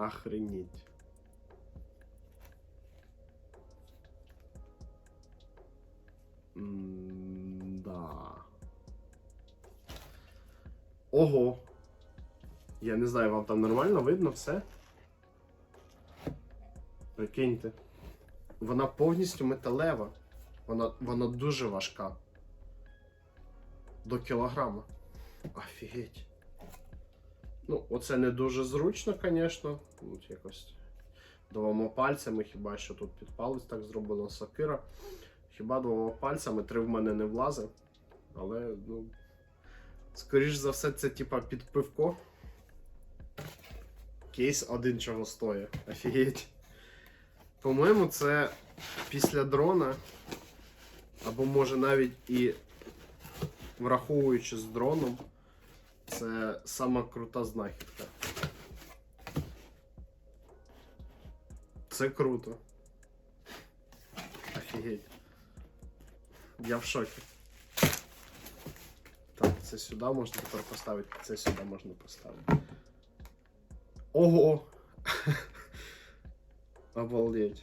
Охренеть. Да. Ого. Я не знаю, вам там нормально видно все? Прикиньте. Вона повністю металева. Вона, вона дуже важка. До кілограма. Офігеть. Ну, оце не дуже зручно, звісно. От якось двома пальцями, хіба що тут під палець так зроблено сокира. Хіба двома пальцями три в мене не влазить. Але, ну. Скоріш за все, це типа під пивко. Кейс один чого стоїть. Офігеть. По-моєму, це після дрона. Або може навіть і враховуючи з дроном. Це сама крута знахідка. Це круто. Офігеть. Я в шокі. Так, це сюди можна тепер поставити, це сюди можна поставити. Ого! Обалдеть.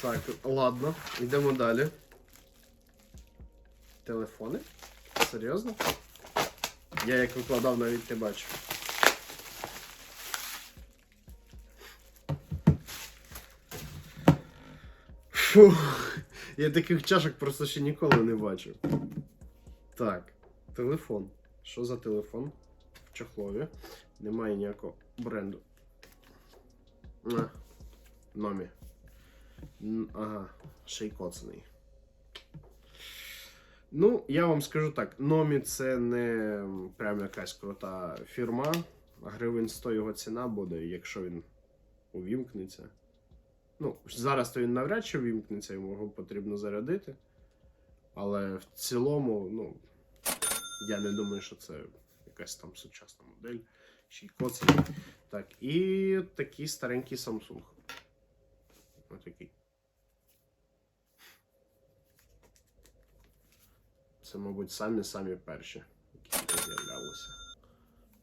Так, ладно, йдемо далі. Телефони? Серйозно? Я як викладав, навіть не бачу. Фу, я таких чашок просто ще ніколи не бачив. Так, телефон. Що за телефон? В чохлові. Немає ніякого бренду. А, номі. Ага, ще й коцаний. Ну, я вам скажу так: Номі це не прям якась крута фірма. Гривень 100 його ціна буде, якщо він увімкнеться. Ну, зараз то він навряд чи увімкнеться, його потрібно зарядити. Але в цілому, ну, я не думаю, що це якась там сучасна модель. Ще й коцаний. Так, і такий старенький Samsung. Отакий. Це, мабуть, самі-самі перші, які з'являлися.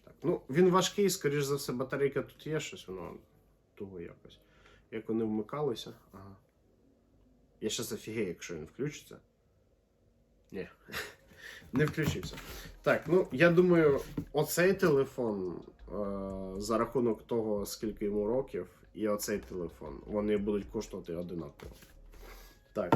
Так, ну, він важкий, скоріш за все, батарейка тут є щось, воно туго якось. Як вони вмикалися. Ага. Я щас офігею, якщо він включиться. Ні. Не включився. Так, ну я думаю, оцей телефон е, за рахунок того, скільки йому років, і оцей телефон, вони будуть коштувати одинаково. Так,